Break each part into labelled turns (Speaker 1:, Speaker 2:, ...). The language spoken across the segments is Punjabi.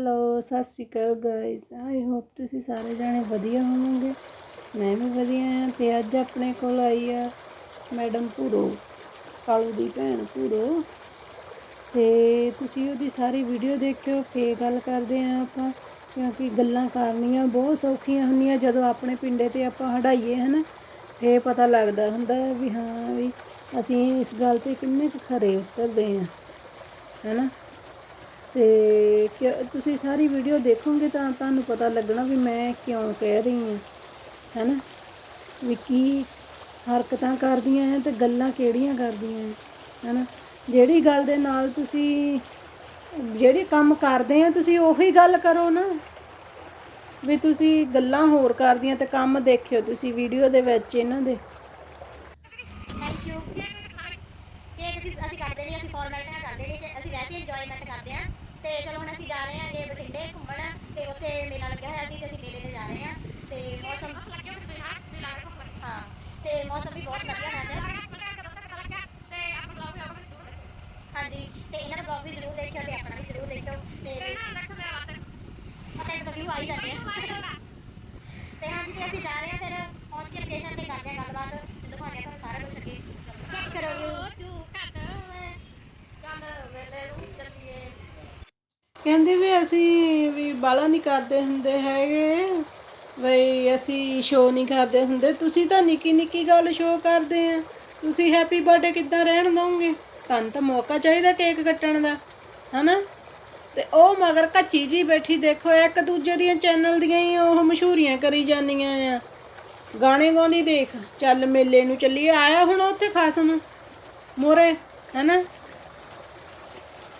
Speaker 1: ਹੈਲੋ ਸਤਿ ਸ਼੍ਰੀ ਅਕਾਲ ਗਾਇਸ ਆਈ ਹੋਪ ਤੁਸੀਂ ਸਾਰੇ ਜਾਣੇ ਵਧੀਆ ਹੋਵੋਗੇ। ਮੈਂ ਵੀ ਵਧੀਆ ਹਾਂ ਤੇ ਅੱਜ ਆਪਣੇ ਕੋਲ ਆਈ ਆ ਮੈਡਮ ਭੂਰੋ, ਕਾਲੂ ਦੀ ਭੈਣ ਭੂਰੋ। ਤੇ ਤੁਸੀਂ ਉਹਦੀ ਸਾਰੀ ਵੀਡੀਓ ਦੇਖਿਓ, ਫੇਰ ਗੱਲ ਕਰਦੇ ਆਂ ਆਪਾਂ, ਕਿਉਂਕਿ ਗੱਲਾਂ ਕਰਨੀਆਂ ਬਹੁਤ ਸੌਖੀਆਂ ਹੁੰਦੀਆਂ, ਜਦੋਂ ਆਪਣੇ ਪਿੰਡੇ ਤੇ ਆਪਾਂ ਹਟਾਈਏ ਹਨਾ। ਫੇਰ ਪਤਾ ਲੱਗਦਾ ਹੁੰਦਾ ਵੀ ਹਾਂ ਵੀ ਅਸੀਂ ਇਸ ਗੱਲ ਤੇ ਕਿੰਨੇ ਕੁ ਖਰੇ ਉਤਰਦੇ ਆਂ ਹੈਨਾ। ਤੇ ਤੁਸੀਂ ਸਾਰੀ ਵੀਡੀਓ ਦੇਖੋਗੇ ਤਾਂ ਤੁਹਾਨੂੰ ਪਤਾ ਲੱਗਣਾ ਵੀ ਮੈਂ ਕਿਉਂ ਕਹਿ ਰਹੀ ਹਾਂ, ਹੈਨਾ? ਵੀ ਕੀ ਹਰਕਤਾਂ ਕਰਦੀਆਂ ਹੈ ਤੇ ਗੱਲਾਂ ਕਿਹੜੀਆਂ ਕਰਦੀਆਂ ਹੈ ਹੈਨਾ? ਜਿਹੜੀ ਗੱਲ ਦੇ ਨਾਲ ਤੁਸੀਂ, ਜਿਹੜੇ ਕੰਮ ਕਰਦੇ ਆ, ਤੁਸੀਂ ਉਹੀ ਗੱਲ ਕਰੋ ਨਾ। ਵੀ ਤੁਸੀਂ ਗੱਲਾਂ ਹੋਰ ਕਰਦੀਆਂ ਤੇ ਕੰਮ ਦੇਖਿਓ ਤੁਸੀਂ ਵੀਡੀਓ ਦੇ ਵਿੱਚ ਇਹਨਾਂ ਦੇ।
Speaker 2: ਥੈਂਕ ਯੂ ਕੇਕ ਅਸੀਂ ਕੱਟਦੇ ਨਹੀਂ, ਅਸੀਂ ਫਾਰਮੈਲਿਟੀਆਂ ਕਰਦੇ ਨਹੀਂ ਅਸੀਂ ਵੈਸੇ ਇੰਜੋਇਮੈਂਟ ਕਰਦੇ ਹਾਂ। ਤੇ ਚਲੋ ਹੁਣ ਅਸੀਂ ਜਾ ਰਹੇ ਹਾਂ ਅੱਗੇ ਬਠਿੰਡੇ ਘੁੰਮਣ ਤੇ ਉੱਥੇ ਮੇਲਾ ਲੱਗਿਆ ਹੋਇਆ ਸੀ ਤੇ ਅਸੀਂ ਮੇਲੇ ਤੇ ਜਾ ਰਹੇ ਹਾਂ ਤੇ ਮੌਸਮ ਹਾਂ ਤੇ ਮੌਸਮ ਵੀ ਬਹੁਤ ਵਧੀਆ ਲੱਗ ਰਿਹਾ ਹਾਂਜੀ ਤੇ ਇਹਨਾਂ ਦਾ ਬਲੌਗ ਵੀ ਜ਼ਰੂਰ ਦੇਖਿਓ ਤੇ ਆਪਣਾ ਵੀ ਜ਼ਰੂਰ ਦੇਖਿਓ ਤੇ ਪਤਾ ਇੱਕ ਵਿਊ ਆਈ ਜਾਂਦੇ ਆ ਤੇ ਹਾਂਜੀ ਤੇ ਅਸੀਂ ਜਾ ਰਹੇ ਹਾਂ ਫਿਰ ਪਹੁੰਚ ਕੇ ਲੋਕੇਸ਼ਨ ਤੇ ਕਰਦੇ ਹਾਂ ਗੱਲਬਾਤ ਤੇ ਦਿਖਾਉਂਦੇ ਹਾਂ ਤੁਹਾਨੂੰ ਸਾਰਾ ਕੁਝ ਅੱਗੇ ਚੈੱਕ ਕਰੋ ਵਿਊ
Speaker 1: ਕਹਿੰਦੇ ਵੀ ਅਸੀਂ ਵੀ ਬਾਲਾ ਨਹੀਂ ਕਰਦੇ ਹੁੰਦੇ ਹੈਗੇ। ਬਈ ਅਸੀਂ ਸ਼ੋਅ ਨਹੀਂ ਕਰਦੇ ਹੁੰਦੇ। ਤੁਸੀਂ ਤਾਂ ਨਿੱਕੀ ਨਿੱਕੀ ਗੱਲ ਸ਼ੋਅ ਕਰਦੇ ਆ। ਤੁਸੀਂ ਹੈਪੀ ਬਰਥਡੇ ਕਿੱਦਾਂ ਰਹਿਣ ਦੋਗੇ? ਤੁਹਾਨੂੰ ਤਾਂ ਮੌਕਾ ਚਾਹੀਦਾ ਕੇਕ ਕੱਟਣ ਦਾ। ਹਨਾ? ਤੇ ਉਹ ਮਗਰ ਕੱਚੀ ਜੀ ਬੈਠੀ ਦੇਖੋ, ਇੱਕ ਦੂਜੇ ਦੀਆਂ ਚੈਨਲ ਦੀਆਂ ਹੀ ਉਹ ਮਸ਼ਹੂਰੀਆਂ ਕਰੀ ਜਾਂਦੀਆਂ ਆ। ਗਾਣੇ ਗਾਉਂਦੀ ਦੇਖ, ਚੱਲ ਮੇਲੇ ਨੂੰ ਚੱਲੀਏ। ਆਇਆ ਹੁਣ ਉੱਥੇ ਖਸਮ। ਮੋਰੇ, ਹੈਨਾ?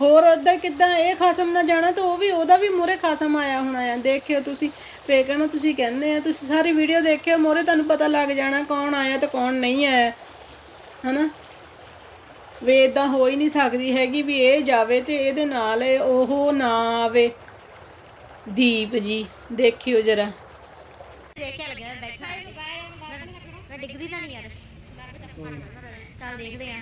Speaker 1: ਹੋਰ ਉਦਾਂ ਕਿਦਾਂ ਇਹ ਖਸਮ ਨਾ ਜਾਣਾ ਤਾਂ ਉਹ ਵੀ, ਉਹਦਾ ਵੀ ਮੋਰੇ ਖਸਮ ਆਇਆ ਹੋਣਾ ਆ। ਦੇਖਿਓ ਤੁਸੀਂ, ਫੇਰ ਕਹਿਣਾ ਤੁਸੀਂ ਕਹਿੰਦੇ ਆ, ਤੁਸੀਂ ਸਾਰੀ ਵੀਡੀਓ ਦੇਖਿਓ ਮੋਰੇ ਤੁਹਾਨੂੰ ਪਤਾ ਲੱਗ ਜਾਣਾ ਕੌਣ ਆਇਆ ਤੇ ਕੌਣ ਨਹੀਂ ਆਇਆ। ਹਨਾ? ਵੇ ਇਦਾਂ ਹੋ ਹੀ ਨਹੀਂ ਸਕਦੀ ਹੈਗੀ ਵੀ ਇਹ ਜਾਵੇ ਤੇ ਇਹਦੇ ਨਾਲ ਉਹ ਨਾ ਆਵੇ। ਦੀਪ ਜੀ, ਦੇਖਿਓ ਜਰਾ।
Speaker 2: ਦੇਖਿਆ ਲੱਗਿਆ ਬੈਠਾ ਮੈਂ ਡਿੱਗਦੀ ਤਾਂ ਨਹੀਂ ਯਾਰ। ਚੱਲ ਦੇਖਦੇ ਆ,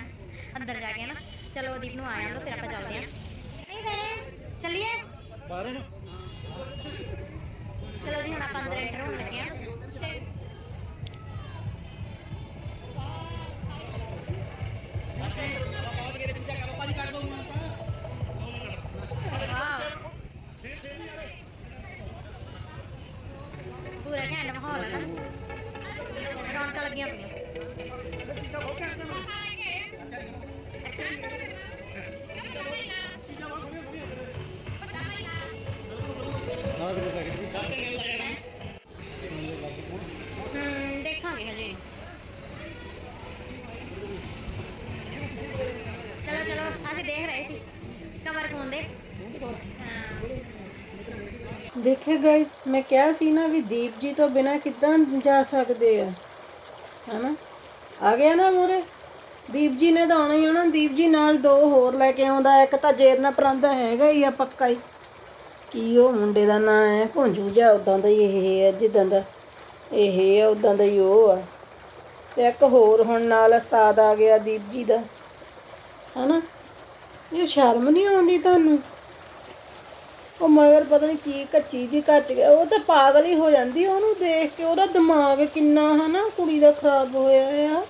Speaker 2: ਅੰਦਰ ਜਾ ਕੇ ਨਾ ਚਲੋ ਦੀਪ ਨੂੰ ਆਇਆ ਲੋ ਫਿਰ ਆਪਾਂ ਚੱਲਦੇ ਆ ਨਹੀਂ ਭੈਣੇ ਚੱਲੀਏ? ਚਲੋ ਜੀ ਹੁਣ ਆਪਾਂ ਅੰਦਰ ਐਂਟਰ ਹੋਣ ਲੱਗੇ ਆ ਪੂਰਾ ਘੈਂਟ ਮਾਹੌਲ ਹੈ ਨਾ। ਰੌਣਕਾਂ ਲੱਗੀਆਂ ਪਈਆਂ। ਦੇਖਾਂਗੇ ਹਜੇ ਚਲੋ ਚਲੋ ਅਸੀਂ ਦੇਖ ਰਹੇ ਸੀ ਕਵਰ ਫੋਨ ਦੇ ਹਾਂ
Speaker 1: ਦੇਖੇ ਗਾਇਸ ਮੈਂ ਕਿਹਾ ਸੀ ਨਾ ਵੀ ਦੀਪ ਜੀ ਤੋਂ ਬਿਨਾ ਕਿੱਦਾਂ ਜਾ ਸਕਦੇ ਆ ਹਨਾ ਆ ਗਿਆ ਨਾ ਮੋਰੇ ਦੀਪ ਜੀ ਨੇ ਤਾਂ ਆਉਣਾ ਹੀ ਆਉਣਾ, ਦੀਪ ਜੀ ਨਾਲ ਦੋ ਹੋਰ ਲੈ ਕੇ ਆਉਂਦਾ, ਇੱਕ ਤਾਂ ਜੇਰਨਾ ਪਰਾਂਦਾ ਹੈਗਾ ਹੀ ਆ ਪੱਕਾ ਹੀ। ਕੀ ਉਹ ਮੁੰਡੇ ਦਾ ਨਾਂ ਹੈ? ਭੁੰਜੂ ਜਾ ਉਦਾਂ ਦਾ ਹੀ ਇਹ ਹੈ, ਜਿੱਦਾਂ ਦਾ ਇਹ ਆ ਉਦਾਂ ਦਾ ਹੀ ਉਹ ਆ। ਤੇ ਇੱਕ ਹੋਰ ਹੁਣ ਨਾਲ ਉਸਤਾਦ ਆ ਗਿਆ ਦੀਪ ਜੀ ਦਾ। ਹਨਾ? ਇਹ ਸ਼ਰਮ ਨਹੀਂ ਆਉਂਦੀ ਤੁਹਾਨੂੰ? ਉਹ ਮਗਰ ਪਤਾ ਨਹੀਂ ਕੀ ਕੱਚੀ ਜੀ ਕੱਚ ਗਿਆ। ਉਹ ਤਾਂ ਪਾਗਲ ਹੀ ਹੋ ਜਾਂਦੀ ਉਹਨੂੰ ਦੇਖ ਕੇ। ਉਹਦਾ ਦਿਮਾਗ ਕਿੰਨਾ ਹਨਾ, ਕੁੜੀ ਦਾ ਖਰਾਬ ਹੋਇਆ ਆ,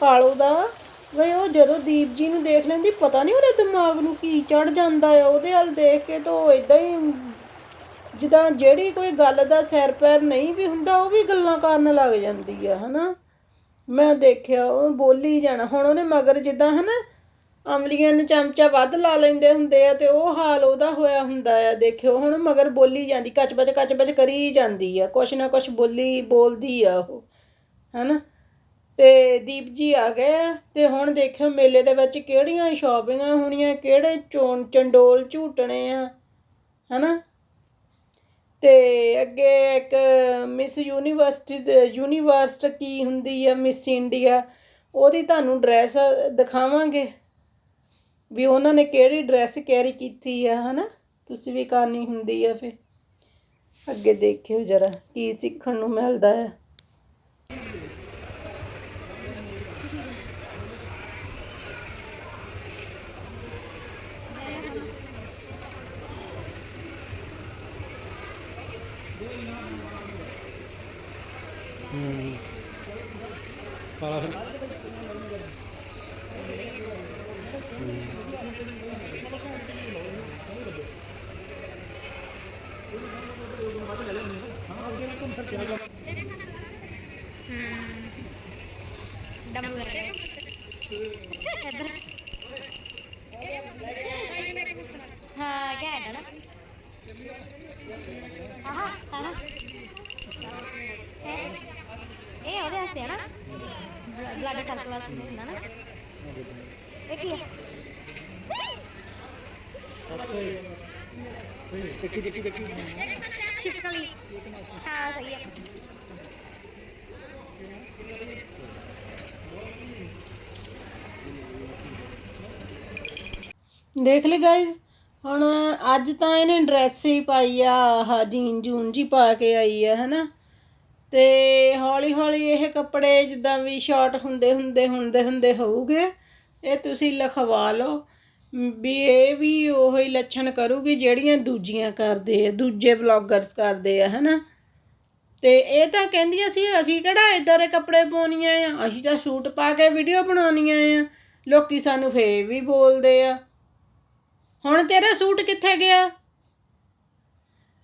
Speaker 1: ਕਾਲੂ ਦਾ। ਵੇ, ਉਹ ਜਦੋਂ ਦੀਪ ਜੀ ਨੂੰ ਦੇਖ ਲੈਂਦੀ, ਪਤਾ ਨਹੀਂ ਉਹਦੇ ਦਿਮਾਗ ਨੂੰ ਕੀ ਚੜ ਜਾਂਦਾ ਆ। ਉਹਦੇ ਵੱਲ ਦੇਖ ਕੇ ਤਾਂ ਉਹ ਇਦਾਂ ਹੀ ਜਿੱਦਾਂ ਜਿਹੜੀ ਕੋਈ ਗੱਲ ਦਾ ਸੈਰ ਪੈਰ ਨਹੀਂ ਵੀ ਹੁੰਦਾ, ਉਹ ਵੀ ਗੱਲਾਂ ਕਰਨ ਲੱਗ ਜਾਂਦੀ ਆ, ਹਨਾ? ਮੈਂ ਦੇਖਿਆ, ਉਹ ਬੋਲੀ ਜਾਣਾ। ਹੁਣ ਉਹਨੇ ਮਗਰ ਜਿੱਦਾਂ, ਹਨਾ, ਅਮਲੀਆਂ ਨੇ ਚਮਚਾ ਵੱਧ ਲਾ ਲੈਂਦੇ ਹੁੰਦੇ ਆ ਤੇ ਉਹ ਹਾਲ ਉਹਦਾ ਹੋਇਆ ਹੁੰਦਾ ਆ, ਦੇਖਿਓ। ਹੁਣ ਮਗਰ ਬੋਲੀ ਜਾਂਦੀ ਕੱਚ ਬੱਚ ਕੱਚ ਬਚ ਕਰੀ ਜਾਂਦੀ ਆ। ਕੁਛ ਨਾ ਕੁਛ ਬੋਲੀ, ਬੋਲਦੀ ਆ ਉਹ, ਹਨਾ? ਤੇ ਦੀਪ ਜੀ ਆ ਗਏ ਆ, ਤੇ ਹੁਣ ਦੇਖਿਓ ਮੇਲੇ ਦੇ ਵਿੱਚ ਕਿਹੜੀਆਂ ਸ਼ਾਪਿੰਗਾਂ ਹੋਣੀਆਂ, ਕਿਹੜੇ ਚੋਣ ਚੰਡੋਲ ਝੂਟਣੇ ਆ, ਹਨਾ? ਤੇ ਅੱਗੇ ਇੱਕ ਮਿਸ ਯੂਨੀਵਰਸਿਟੀ ਦੇ ਕੀ ਹੁੰਦੀ ਆ ਮਿਸ ਇੰਡੀਆ ਉਹਦੀ ਤੁਹਾਨੂੰ ਡਰੈਸ ਦਿਖਾਵਾਂਗੇ, ਵੀ ਉਹਨਾਂ ਨੇ ਕਿਹੜੀ ਡਰੈਸ ਕੈਰੀ ਕੀਤੀ ਆ, ਹਨਾ? ਤੁਸੀਂ ਵੀ ਕਰਨੀ ਹੁੰਦੀ ਆ ਫਿਰ। ਅੱਗੇ ਦੇਖਿਓ ਜਰਾ ਕੀ ਸਿੱਖਣ ਨੂੰ ਮਿਲਦਾ ਆ।
Speaker 3: ਹੂੰ ਕਾਲਾ ਫਿਰ
Speaker 2: ਇੱਧਰ ਹਾਂ ਕਿਆ ਹੈ। ਨਾ ਆਹਾ ਆਹਾ ਉਹਦੇ ਵਾਸਤੇ ਹੈ ਨਾ। ਬਲੱਡ ਸਰਕਲ ਵਾਸਤੇ ਹੁੰਦਾ ਨਾ। ਇਹ ਕੀ ਹੈ
Speaker 3: ਦੇਖੀ ਦੇਖੀ ਦੇਖੀ
Speaker 2: ਛਿਪਕਲੀ ਹਾਂ, ਸਹੀ ਹੈ
Speaker 1: ਦੇਖ ਲਈ ਗਾਇਜ਼ ਹੁਣ ਅੱਜ ਤਾਂ ਇਹਨੇ ਡਰੈਸ ਹੀ ਪਾਈ ਆ, ਆਹ ਜੀਨ ਜੂਨ ਜੀ ਪਾ ਕੇ ਆਈ ਆ, ਹਨਾ? ਤੇ ਹੌਲੀ ਹੌਲੀ ਇਹ ਕੱਪੜੇ ਜਿੱਦਾਂ ਵੀ ਸ਼ਾਰਟ ਹੁੰਦੇ ਹੁੰਦੇ ਹੁੰਦੇ ਹੁੰਦੇ ਹੋਊਗੇ, ਇਹ ਤੁਸੀਂ ਲਿਖਵਾ ਲਓ, ਵੀ ਇਹ ਵੀ ਉਹੀ ਲੱਛਣ ਕਰੂਗੀ ਜਿਹੜੀਆਂ ਦੂਜੀਆਂ ਕਰਦੇ ਆ, ਦੂਜੇ ਵਲੌਗਰਸ ਕਰਦੇ ਆ, ਹਨਾ? ਤੇ ਇਹ ਤਾਂ ਕਹਿੰਦੀਆਂ ਸੀ, ਅਸੀਂ ਕਿਹੜਾ ਇਦਾਂ ਦੇ ਕੱਪੜੇ ਪਾਉਣੀਆਂ ਆ? ਅਸੀਂ ਤਾਂ ਸੂਟ ਪਾ ਕੇ ਵੀਡੀਓ ਬਣਾਉਣੀਆਂ ਆ। ਲੋਕੀ ਸਾਨੂੰ ਫੇਰ ਵੀ ਬੋਲਦੇ ਆ। ਹੁਣ ਤੇਰਾ ਸੂਟ ਕਿੱਥੇ ਗਿਆ?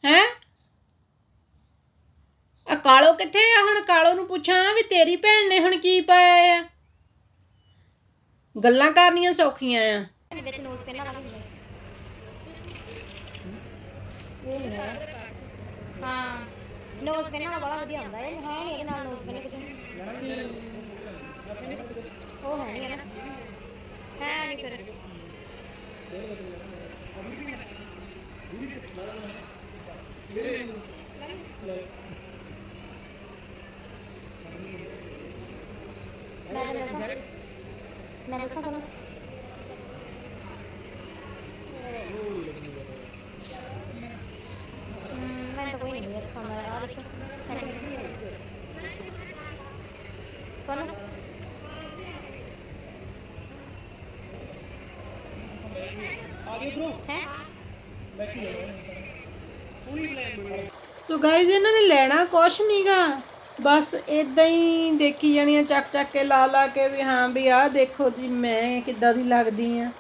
Speaker 1: ਹੈ? ਆ ਕਾਲੋ ਕਿੱਥੇ ਆ ਹੁਣ? ਕਾਲੋ ਨੂੰ ਪੁੱਛਾਂ ਵੀ ਤੇਰੀ ਭੈਣ ਨੇ ਹੁਣ ਕੀ ਪਾਇਆ ਆ? ਗੱਲਾਂ ਕਰਨੀਆਂ ਸੌਖੀਆਂ ਆ।
Speaker 2: ਵਿੱਚ ਨੋਜ਼ ਪਹਿਲਾਂ ਵਾਲਾ ਹੁੰਦਾ ਹਾਂ, ਨੋਜ਼ ਪਹਿਲਾਂ ਵਾਲਾ ਬੜਾ ਵਧੀਆ ਹੁੰਦਾ ਹੈ ਹੈ ਨਹੀਂ, ਇਹਦੇ ਨਾਲ ਨੋਜ਼ ਪਹਿਲਾਂ ਕਿਸੇ ਉਹ ਹੈ ਨਹੀਂ ਹੈ ਨਾ। ਹੈ ਨਹੀਂ ਫਿਰ। ਮੈਂ ਦੱਸਾਂ ਮੈਂ ਦੱਸਾਂ ਤੁਹਾਨੂੰ ਹਮ, ਮੈਨੂੰ ਤਾਂ ਕੋਈ ਨਹੀਂ ਵਧੀਆ ਪਸੰਦ ਆਇਆ ਆਹ ਦੇਖੋ ਸੁਣ ਹੈ
Speaker 1: ਸੋ ਗਾਇਜ਼ ਇਹਨਾਂ ਨੇ ਲੈਣਾ ਕੁਛ ਨਹੀਂਗਾ ਬਸ ਇਦਾਂ ਹੀ ਦੇਖੀ ਜਾਣੀਆਂ, ਚੱਕ ਚੱਕ ਕੇ ਲਾ ਲਾ ਕੇ ਵੀ ਹਾਂ ਵੀ ਆਹ ਦੇਖੋ ਜੀ, ਮੈਂ ਕਿੱਦਾਂ ਦੀ ਲੱਗਦੀ ਆ।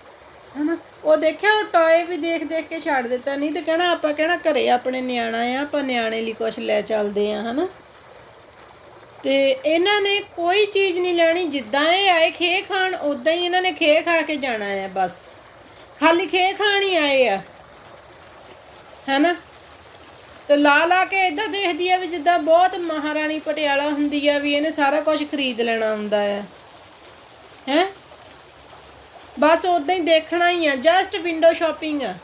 Speaker 1: ਹਨਾ? ਉਹ ਦੇਖਿਆ, ਉਹ ਟੌਏ ਵੀ ਦੇਖ ਦੇਖ ਕੇ ਛੱਡ ਦਿੱਤਾ। ਨਹੀਂ ਤੇ ਕਹਿਣਾ, ਆਪਾਂ ਕਹਿਣਾ ਘਰੇ ਆਪਣੇ ਨਿਆਣਾ ਆ, ਆਪਾਂ ਨਿਆਣੇ ਲਈ ਕੁਛ ਲੈ ਚੱਲਦੇ ਆ, ਹਨਾ? ਤੇ ਇਹਨਾਂ ਨੇ ਕੋਈ ਚੀਜ਼ ਨਹੀਂ ਲੈਣੀ, ਜਿੱਦਾਂ ਇਹ ਆਏ ਖੇ ਖਾਣ ਉਦਾਂ ਹੀ ਇਹਨਾਂ ਨੇ ਖੇ ਖਾ ਕੇ ਜਾਣਾ ਆ, ਬਸ। ਖਾਲੀ ਖੇ ਖਾਣ ਹੀ ਆਏ ਆ। ਹੈਨਾ? ਤੇ ਲਾ ਲਾ ਕੇ ਇਦਾਂ ਦੇਖਦੀ ਆ ਵੀ ਜਿੱਦਾਂ ਬਹੁਤ ਮਹਾਰਾਣੀ ਪਟਿਆਲਾ ਹੁੰਦੀ ਆ ਵੀ ਇਹਨੇ ਸਾਰਾ ਕੁਝ ਖਰੀਦ ਲੈਣਾ ਹੁੰਦਾ ਆ। ਹੈ? ਬਸ ਉਦਾਂ ਹੀ ਦੇਖਣਾ ਹੀ ਆ ਜਸਟ ਵਿੰਡੋ ਸ਼ਾਪਿੰਗ ਆ।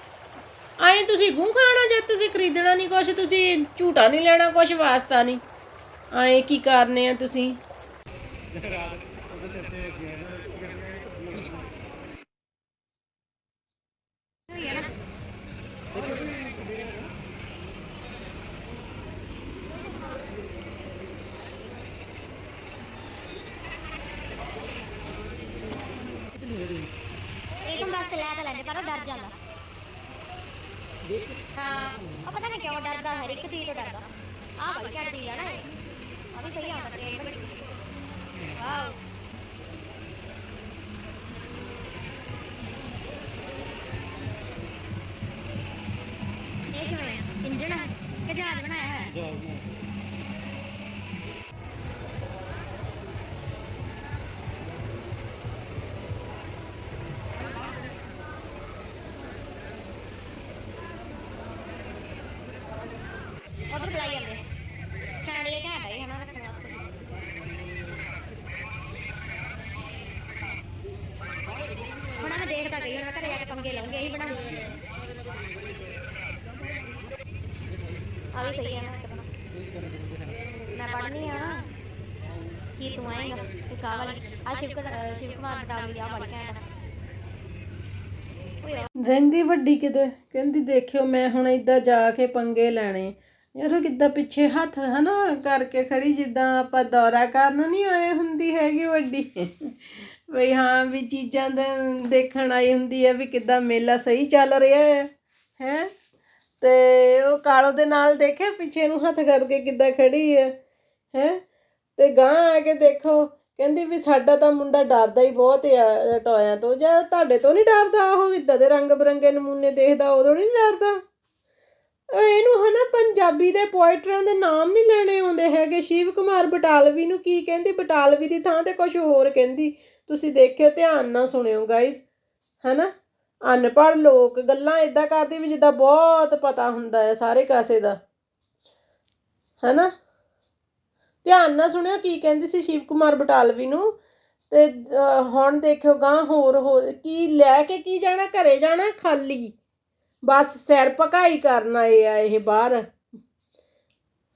Speaker 1: ਆਏ ਤੁਸੀਂ ਗੂੰ ਖਾਣਾ ਜਦ ਤੁਸੀਂ ਖਰੀਦਣਾ ਨਹੀਂ ਕੁਝ ਤੁਸੀਂ ਝੂਟਾ ਨਹੀਂ ਲੈਣਾ ਕੁਝ ਵਾਸਤਾ ਨਹੀਂ ਆਏ ਕੀ ਕਰਨੇ ਆ ਤੁਸੀਂ
Speaker 2: ਏਕਮ ਵਾਸਤੇ ਲੈ ਤਾਂ ਲੈਂਦੇ ਪਰ ਉਹ ਡਰ ਜਾਂਦਾ। ਹਾਂ ਉਹ ਪਤਾ ਨਹੀਂ ਕਿਉਂ ਡਰਦਾ, ਹਰ ਇੱਕ ਚੀਜ਼ ਤੋਂ ਡਰਦਾ। ਆਹ ਬੜੀ ਘੱਟਦੀ ਆ ਨਾ ਇਹ। ਆ ਵੀ ਸਹੀ ਆਉਂਦਾ ਟ੍ਰੇਨ ਬੜੀ ਵਾਓ ਇਹ ਕਿਵੇਂ ਆ? ਇੰਜਣ ਹੈ ਕਿ ਜਹਾਜ਼ ਬਣਾਇਆ ਹੋਇਆ? ਹੈ? ਉਧਰ ਬੁਲਾਈ ਜਾਂਦੇ। ਸਟੈਂਡ ਲੈ ਕੇ ਆਇਆ ਭਾਈ ਹਨਾ ਰੱਖਣ ਵਾਸਤੇ। ਹੁਣ ਮੈਂ ਦੇਖਦਾ ਗਈ ਹੁਣ ਘਰੇ ਜਾ ਕੇ ਪੰਗੇ ਲਾਉਂਗੀ, ਇਹੀ ਬਣਾ ਆ ਵੀ ਸਹੀ ਹੈ ਮੈਂ ਪੜ੍ਹਨੀ ਆ ਕੀ ਤੂੰ ਆਏਗਾ? ਤੇ ਕਾ ਆ ਸ਼ਿਵ ਕੁਮਾਰ ਸ਼ਿਵ ਕੁਮਾਰ ਆ ਬੜੀ ਘੈਂਟ ਆ।
Speaker 1: ਰਹਿੰਦੀ ਵੱਡੀ ਕਿਤੇ, ਕਹਿੰਦੀ ਦੇਖਿਓ ਮੈਂ ਹੁਣ ਏਦਾਂ ਜਾ ਕੇ ਪੰਗੇ ਲੈਣੇ। ਯਾਰੋ ਕਿੱਦਾਂ ਪਿੱਛੇ ਹੱਥ ਹਨਾ ਕਰਕੇ ਖੜੀ, ਜਿੱਦਾਂ ਆਪਾਂ ਦੌਰਾ ਕਰਨ ਨਹੀਂ ਆਏ ਹੁੰਦੀ ਹੈਗੀ ਵੱਡੀ। ਬਈ ਹਾਂ ਵੀ ਚੀਜ਼ਾਂ ਦਾ ਦੇਖਣ ਆਈ ਹੁੰਦੀ ਹੈ ਵੀ ਕਿੱਦਾਂ ਮੇਲਾ ਸਹੀ ਚੱਲ ਰਿਹਾ ਹੈ ਹੈ? ਤੇ ਉਹ ਕਾਲੋ ਦੇ ਨਾਲ ਦੇਖਿਆ, ਪਿੱਛੇ ਨੂੰ ਹੱਥ ਕਰਕੇ ਕਿੱਦਾਂ ਖੜੀ ਹੈ ਹੈ? ਤੇ ਗਾਂ ਆ ਕੇ ਦੇਖੋ, ਕਹਿੰਦੀ ਵੀ ਸਾਡਾ ਤਾਂ ਮੁੰਡਾ ਡਰਦਾ ਹੀ ਬਹੁਤ ਆ, ਟੋਇਆਂ ਤੋਂ। ਜਾਂ ਤੁਹਾਡੇ ਤੋਂ ਨਹੀਂ ਡਰਦਾ, ਉਹ ਇਦਾਂ ਦੇ ਰੰਗ ਬਰੰਗੇ ਨਮੂਨੇ ਦੇਖਦਾ, ਉਦੋਂ ਨਹੀਂ ਡਰਦਾ? ਇਹਨੂੰ ਹਨਾ ਪੰਜਾਬੀ ਦੇ ਪੋਇਟਰਾਂ ਦੇ ਨਾਮ ਨਹੀਂ ਲੈਣੇ ਆਉਂਦੇ ਹੈਗੇ। ਸ਼ਿਵ ਕੁਮਾਰ ਬਟਾਲਵੀ ਨੂੰ ਕੀ ਕਹਿੰਦੀ? ਬਟਾਲਵੀ ਦੀ ਥਾਂ ਤੇ ਕੁਝ ਹੋਰ ਕਹਿੰਦੀ। ਤੁਸੀਂ ਦੇਖਿਓ, ਧਿਆਨ ਨਾਲ ਸੁਣਿਓ ਗਾਇਜ਼ ਹਨਾ? ਅਨਪੜ੍ਹ ਲੋਕ ਗੱਲਾਂ ਇਦਾਂ ਕਰਦੇ ਵੀ ਜਿੱਦਾਂ ਬਹੁਤ ਪਤਾ ਹੁੰਦਾ ਹੈ ਸਾਰੇ ਕਾਸੇ ਦਾ, ਹਨਾ? ਧਿਆਨ ਨਾਲ ਸੁਣਿਓ ਕੀ ਕਹਿੰਦੀ ਸੀ ਸ਼ਿਵ ਕੁਮਾਰ ਬਟਾਲਵੀ ਨੂੰ। ਤੇ ਹੁਣ ਦੇਖਿਓ ਗਾਂ ਹੋਰ ਹੋਰ ਕੀ ਲੈ ਕੇ ਕੀ ਜਾਣਾ, ਘਰੇ ਜਾਣਾ, ਖਾਲੀ। ਬਸ ਸੈਰ ਪਕਾਈ ਕਰਨਾ ਆਏ ਆ, ਇਹ ਬਾਹਰ।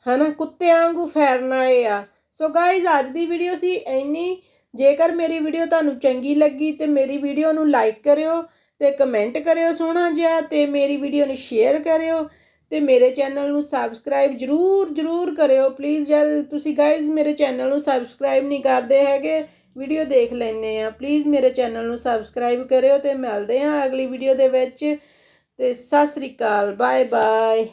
Speaker 1: ਹਨਾ ਕੁੱਤਿਆਂ ਵਾਂਗੂ ਫੈਰਨ ਆਏ ਆ। ਸੋ ਗਾਇਜ਼ ਅੱਜ ਦੀ ਵੀਡੀਓ ਸੀ ਇੰਨੀ। ਜੇਕਰ ਮੇਰੀ ਵੀਡੀਓ ਤੁਹਾਨੂੰ ਚੰਗੀ ਲੱਗੀ ਤੇ ਮੇਰੀ ਵੀਡੀਓ ਨੂੰ ਲਾਈਕ ਕਰਿਓ ਤੇ ਕਮੈਂਟ ਕਰਿਓ ਸੋਹਣਾ ਜਿਹਾ ਤੇ ਮੇਰੀ ਵੀਡੀਓ ਨੂੰ ਸ਼ੇਅਰ ਕਰਿਓ ਤੇ ਮੇਰੇ ਚੈਨਲ ਨੂੰ ਸਬਸਕ੍ਰਾਈਬ ਜਰੂਰ ਜਰੂਰ ਕਰਿਓ। ਪਲੀਜ਼ ਯਾਰ ਤੁਸੀਂ ਗਾਇਜ਼ ਮੇਰੇ ਚੈਨਲ ਨੂੰ ਸਬਸਕ੍ਰਾਈਬ ਨਹੀਂ ਕਰਦੇ ਹੈਗੇ ਵੀਡੀਓ ਦੇਖ ਲੈਣੇ ਆ। ਪਲੀਜ਼ ਮੇਰੇ ਚੈਨਲ ਨੂੰ ਸਬਸਕ੍ਰਾਈਬ ਕਰਿਓ ਤੇ ਮਿਲਦੇ ਆ ਅਗਲੀ ਵੀਡੀਓ ਦੇ ਵਿੱਚ। ਤੇ ਸਤਿ ਸ੍ਰੀ ਅਕਾਲ ਬਾਏ ਬਾਏ